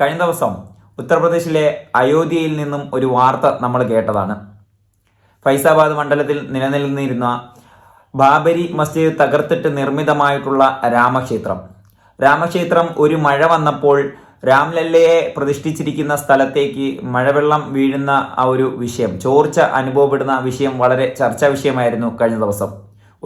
കഴിഞ്ഞ ദിവസം ഉത്തർപ്രദേശിലെ അയോധ്യയിൽ നിന്നും ഒരു വാർത്ത നമ്മൾ കേട്ടതാണ്. ഫൈസാബാദ് മണ്ഡലത്തിൽ നിലനിൽന്നിരുന്ന ബാബരി മസ്ജിദ് തകർത്തിട്ട് നിർമ്മിതമായിട്ടുള്ള രാമക്ഷേത്രം. രാമക്ഷേത്രം ഒരു മഴ വന്നപ്പോൾ രാംലല്ലയെ പ്രതിഷ്ഠിച്ചിരിക്കുന്ന സ്ഥലത്തേക്ക് മഴവെള്ളം വീഴുന്ന ആ ഒരു വിഷയം ചോർച്ച അനുഭവപ്പെടുന്ന വിഷയം വളരെ ചർച്ചാ വിഷയമായിരുന്നു കഴിഞ്ഞ ദിവസം.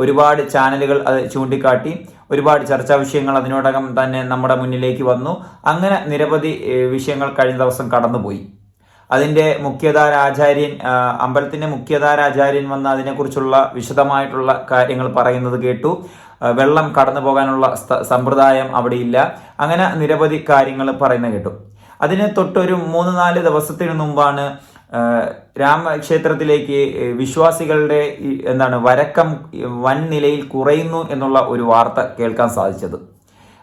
ഒരുപാട് ചാനലുകൾ അത് ചൂണ്ടിക്കാട്ടി ഒരുപാട് ചർച്ചാ വിഷയങ്ങൾ അതിനോടകം തന്നെ നമ്മുടെ മുന്നിലേക്ക് വന്നു. അങ്ങനെ നിരവധി വിഷയങ്ങൾ കഴിഞ്ഞ ദിവസം കടന്നുപോയി. അതിന്റെ മുഖ്യധാര ആചാര്യൻ ആ, അമ്പലത്തിന്റെ മുഖ്യധാര ആചാര്യൻ വന്ന് അതിനെക്കുറിച്ചുള്ള വിശദമായിട്ടുള്ള കാര്യങ്ങൾ പറയുന്നത് കേട്ടു. വെള്ളം കടന്നു പോകാനുള്ള സമ്പ്രദായം അവിടെ ഇല്ല അങ്ങനെ നിരവധി കാര്യങ്ങൾ പറയുന്നത് കേട്ടു. അതിന് തൊട്ടൊരു മൂന്ന് നാല് ദിവസത്തിന് മുമ്പാണ് രാമക്ഷേത്രത്തിലേക്ക് വിശ്വാസികളുടെ എന്താണ് വരക്കം വൻ നിലയിൽ കുറയുന്നു എന്നുള്ള ഒരു വാർത്ത കേൾക്കാൻ സാധിച്ചത്.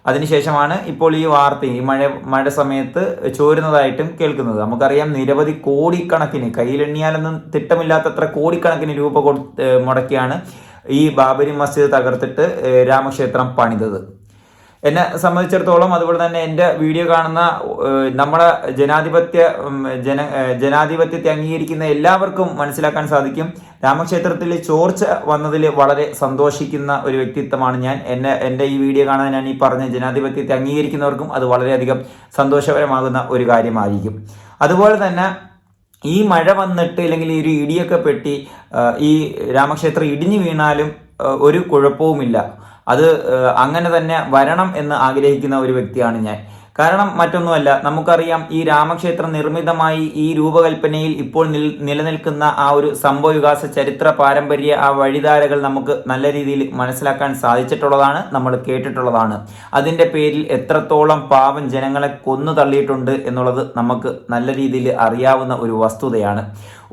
അതിനുശേഷമാണ് ഇപ്പോൾ ഈ വാർത്ത ഈ മഴ മഴ സമയത്ത് ചോരുന്നതായിട്ടും കേൾക്കുന്നത്. നമുക്കറിയാം നിരവധി കോടിക്കണക്കിന് കയ്യിലെണ്ണിയാലൊന്നും തിട്ടമില്ലാത്തത്ര കോടിക്കണക്കിന് രൂപ കൊടു മുടക്കിയാണ് ഈ ബാബരി മസ്ജിദ് തകർത്തിട്ട് രാമക്ഷേത്രം പണിതത്. എന്നെ സംബന്ധിച്ചിടത്തോളം അതുപോലെ തന്നെ എന്റെ വീഡിയോ കാണുന്ന നമ്മുടെ ജനാധിപത്യ ജന ജനാധിപത്യത്തെ അംഗീകരിക്കുന്ന എല്ലാവർക്കും മനസ്സിലാക്കാൻ സാധിക്കും. രാമക്ഷേത്രത്തിൽ ചോർച്ച വന്നതിൽ വളരെ സന്തോഷിക്കുന്ന ഒരു വ്യക്തിത്വമാണ് ഞാൻ. എന്നെ എന്റെ ഈ വീഡിയോ കാണാൻ ഞാൻ ഈ പറഞ്ഞ ജനാധിപത്യത്തെ അംഗീകരിക്കുന്നവർക്കും അത് വളരെയധികം സന്തോഷകരമാകുന്ന ഒരു കാര്യമായിരിക്കും. അതുപോലെ തന്നെ ഈ മഴ വന്നിട്ട് അല്ലെങ്കിൽ ഈ ഒരു ഇടിയൊക്കെ പെട്ടി ഈ രാമക്ഷേത്രം ഇടിഞ്ഞു വീണാലും ഒരു കുഴപ്പവുമില്ല. അത് അങ്ങനെ തന്നെ വരണം എന്ന് ആഗ്രഹിക്കുന്ന ഒരു വ്യക്തിയാണ് ഞാൻ. കാരണം മറ്റൊന്നുമല്ല നമുക്കറിയാം ഈ രാമക്ഷേത്രം നിർമ്മിതമായി ഈ രൂപകൽപ്പനയിൽ ഇപ്പോൾ നിൽ നിലനിൽക്കുന്ന ആ ഒരു സംഭവ വികാസ ചരിത്ര പാരമ്പര്യ ആ വഴിധാരകൾ നമുക്ക് നല്ല രീതിയിൽ മനസ്സിലാക്കാൻ സാധിച്ചിട്ടുള്ളതാണ് നമ്മൾ കേട്ടിട്ടുള്ളതാണ്. അതിന്റെ പേരിൽ എത്രത്തോളം പാവം ജനങ്ങളെ കൊന്നു തള്ളിയിട്ടുണ്ട് എന്നുള്ളത് നമുക്ക് നല്ല രീതിയിൽ അറിയാവുന്ന ഒരു വസ്തുതയാണ്.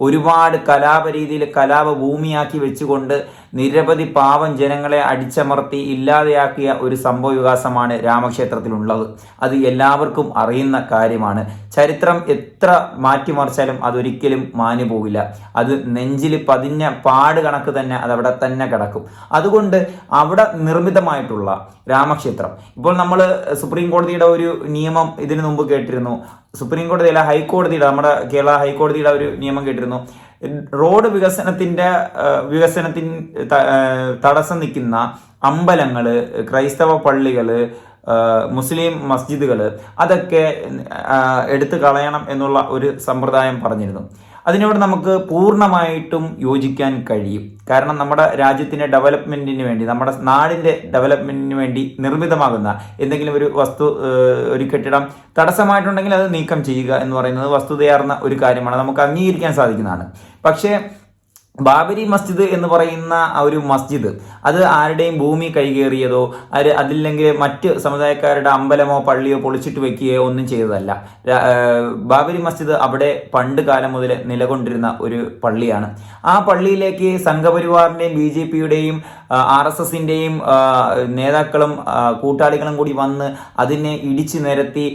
ഒരുപാട് കലാപരീതിയിൽ കലാപ ഭൂമിയാക്കി വെച്ചുകൊണ്ട് നിരവധി പാവം ജനങ്ങളെ അടിച്ചമർത്തി ഇല്ലാതെയാക്കിയ ഒരു സംഭവ വികാസമാണ് രാമക്ഷേത്രത്തിലുള്ളത്. അത് എല്ലാവർക്കും അറിയുന്ന കാര്യമാണ്. ചരിത്രം എത്ര മാറ്റിമറിച്ചാലും അതൊരിക്കലും മാഞ്ഞു പോകില്ല. അത് നെഞ്ചിൽ പതിഞ്ഞ പാട് കണക്ക് തന്നെ അതവിടെ തന്നെ കിടക്കും. അതുകൊണ്ട് അവിടെ നിർമ്മിതമായിട്ടുള്ള രാമക്ഷേത്രം. ഇപ്പോൾ നമ്മൾ സുപ്രീം കോടതിയുടെ ഒരു നിയമം ഇതിനു മുമ്പ് കേട്ടിരുന്നു. സുപ്രീം കോടതിയല്ല ഹൈക്കോടതിയുടെ നമ്മുടെ കേരള ഹൈക്കോടതിയുടെ ഒരു നിയമം കേട്ടിരുന്നു. റോഡ് വികസനത്തിന്റെ ആ, വികസനത്തിന് തടസ്സം നിൽക്കുന്ന അമ്പലങ്ങൾ ക്രൈസ്തവ പള്ളികൾ മുസ്ലിം മസ്ജിദുകൾ അതൊക്കെ എടുത്തു കളയണം എന്നുള്ള ഒരു സമ്പ്രദായം പറഞ്ഞിരുന്നു. അതിനോട് നമുക്ക് പൂർണമായിട്ടും യോജിക്കാൻ കഴിയും. കാരണം നമ്മുടെ രാജ്യത്തിന്റെ ഡെവലപ്മെന്റിന് വേണ്ടി നമ്മുടെ നാടിന്റെ ഡെവലപ്മെന്റിന് വേണ്ടി നിർമ്മിതമാകുന്ന എന്തെങ്കിലും ഒരു വസ്തു ഒരു കെട്ടിടം തടസ്സമായിട്ടുണ്ടെങ്കിൽ അത് നീക്കം ചെയ്യുക എന്ന് പറയുന്നത് വസ്തുതയാർന്ന ഒരു കാര്യമാണ്. നമുക്ക് അംഗീകരിക്കാൻ സാധിക്കുന്നതാണ്. പക്ഷേ ബാബരി മസ്ജിദ് എന്ന് പറയുന്ന ആ ഒരു മസ്ജിദ് അത് ആരുടെയും ഭൂമി കൈകേറിയതോ അത് അതില്ലെങ്കിൽ മറ്റ് സമുദായക്കാരുടെ അമ്പലമോ പള്ളിയോ പൊളിച്ചിട്ട് വെക്കുകയോ ഒന്നും ചെയ്തതല്ല. ബാബരി മസ്ജിദ് അവിടെ പണ്ട് കാലം മുതൽ നിലകൊണ്ടിരുന്ന ഒരു പള്ളിയാണ്. ആ പള്ളിയിലേക്ക് സംഘപരിവാറിന്റെയും ബി ജെ പിയുടെയും ആർ എസ് എസിന്റെയും നേതാക്കളും കൂട്ടാളികളും കൂടി വന്ന് അതിനെ ഇടിച്ചു നിരത്തി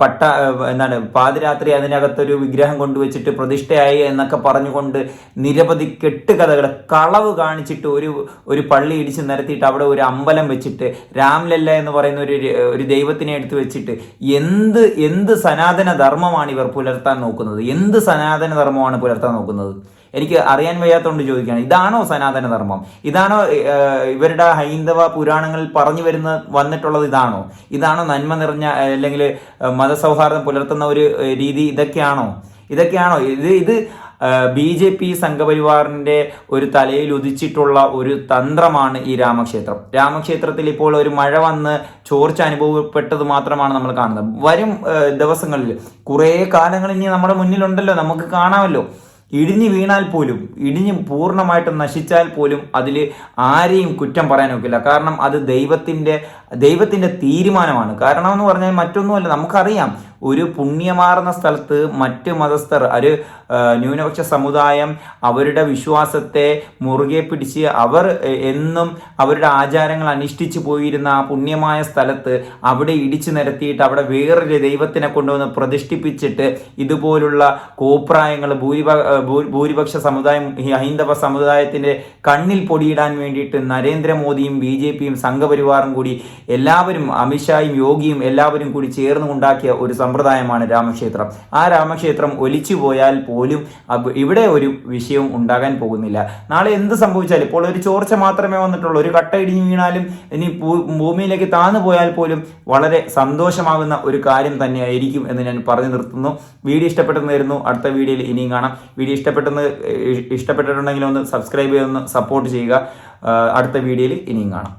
പട്ട എന്താണ് പാതിരാത്രി അതിനകത്തൊരു വിഗ്രഹം കൊണ്ടുവച്ചിട്ട് പ്രതിഷ്ഠയായി എന്നൊക്കെ പറഞ്ഞുകൊണ്ട് നിരവധി കെട്ടുകഥകൾ കളവ് കാണിച്ചിട്ട് ഒരു ഒരു പള്ളി ഇടിച്ച് നിരത്തിയിട്ട് അവിടെ ഒരു അമ്പലം വെച്ചിട്ട് രാംലല്ല എന്ന് പറയുന്ന ഒരു ഒരു ദൈവത്തിനെ എടുത്ത് വെച്ചിട്ട് എന്ത് എന്ത് സനാതന ധർമ്മമാണ് ഇവർ പുലർത്താൻ നോക്കുന്നത്? എന്ത് സനാതന ധർമ്മമാണ് പുലർത്താൻ നോക്കുന്നത്? എനിക്ക് അറിയാൻ വയ്യാത്തതുകൊണ്ട് ചോദിക്കുകയാണ്. ഇതാണോ സനാതന ധർമ്മം ഇതാണോ ഇവരുടെ ഹൈന്ദവ പുരാണങ്ങളിൽ പറഞ്ഞു വരുന്ന വന്നിട്ടുള്ളത് ഇതാണോ? ഇതാണോ നന്മ നിറഞ്ഞ അല്ലെങ്കിൽ മതസൗഹാർദ്ദം പുലർത്തുന്ന ഒരു രീതി ഇതൊക്കെയാണോ? ഇതൊക്കെയാണോ? ഇത് ഇത് ബി ജെ പി സംഘപരിവാറിന്റെ ഒരു തലയിൽ ഉദിച്ചിട്ടുള്ള ഒരു തന്ത്രമാണ് ഈ രാമക്ഷേത്രം. രാമക്ഷേത്രത്തിൽ ഇപ്പോൾ ഒരു മഴ വന്ന് ചോർച്ച അനുഭവപ്പെട്ടത് മാത്രമാണ് നമ്മൾ കാണുന്നത്. വരും ദിവസങ്ങളിൽ കുറേ കാലങ്ങൾ ഇനി നമ്മുടെ മുന്നിലുണ്ടല്ലോ നമുക്ക് കാണാമല്ലോ. ഇടിഞ്ഞു വീണാൽ പോലും ഇടിഞ്ഞു പൂർണമായിട്ട് നശിച്ചാൽ പോലും അതിൽ ആരെയും കുറ്റം പറയാൻ ഒക്കില്ല കാരണം അത് ദൈവത്തിന്റെ ദൈവത്തിന്റെ തീരുമാനമാണ്. കാരണം എന്ന് പറഞ്ഞാൽ മറ്റൊന്നുമല്ല നമുക്കറിയാം. ഒരു പുണ്യമാർന്ന സ്ഥലത്ത് മറ്റ് മതസ്ഥർ ഒരു ന്യൂനപക്ഷ സമുദായം അവരുടെ വിശ്വാസത്തെ മുറുകെ പിടിച്ച് അവർ എന്നും അവരുടെ ആചാരങ്ങൾ അനുഷ്ഠിച്ചു പോയിരുന്ന ആ പുണ്യമായ സ്ഥലത്ത് അവിടെ ഇടിച്ചു നിരത്തിയിട്ട് അവിടെ വേറൊരു ദൈവത്തിനെ കൊണ്ടുവന്ന് പ്രതിഷ്ഠിപ്പിച്ചിട്ട് ഇതുപോലുള്ള കോപ്രായങ്ങൾ ഭൂരിപ ഭൂരിപക്ഷ സമുദായം ഹൈന്ദവ സമുദായത്തിന്റെ കണ്ണിൽ പൊടിയിടാൻ വേണ്ടിയിട്ട് നരേന്ദ്രമോദിയും ബി ജെ പിയും സംഘപരിവാറും കൂടി എല്ലാവരും അമിത്ഷായും യോഗിയും എല്ലാവരും കൂടി ചേർന്നുണ്ടാക്കിയ ഒരു സമ്പ്രദായമാണ് രാമക്ഷേത്രം. ആ രാമക്ഷേത്രം ഒലിച്ചു പോയാൽ പോലും ഇവിടെ ഒരു വിഷയവും ഉണ്ടാകാൻ പോകുന്നില്ല. നാളെ എന്ത് സംഭവിച്ചാലും ഇപ്പോൾ ഒരു ചോർച്ച മാത്രമേ വന്നിട്ടുള്ളൂ. ഒരു കട്ട ഇടിഞ്ഞു വീണാലും ഇനി ഭൂമിയിലേക്ക് താന്നു പോയാൽ പോലും വളരെ സന്തോഷമാകുന്ന ഒരു കാര്യം തന്നെയായിരിക്കും എന്ന് ഞാൻ പറഞ്ഞു നിർത്തുന്നു. വീഡിയോ ഇഷ്ടപ്പെട്ടെന്ന് വരുന്നു അടുത്ത വീഡിയോയിൽ ഇനിയും കാണാം. വീഡിയോ ഇഷ്ടപ്പെട്ടെന്ന് ഇഷ്ടപ്പെട്ടിട്ടുണ്ടെങ്കിൽ ഒന്ന് സബ്സ്ക്രൈബ് ചെയ്തൊന്ന് സപ്പോർട്ട് ചെയ്യുക. അടുത്ത വീഡിയോയിൽ ഇനിയും കാണാം.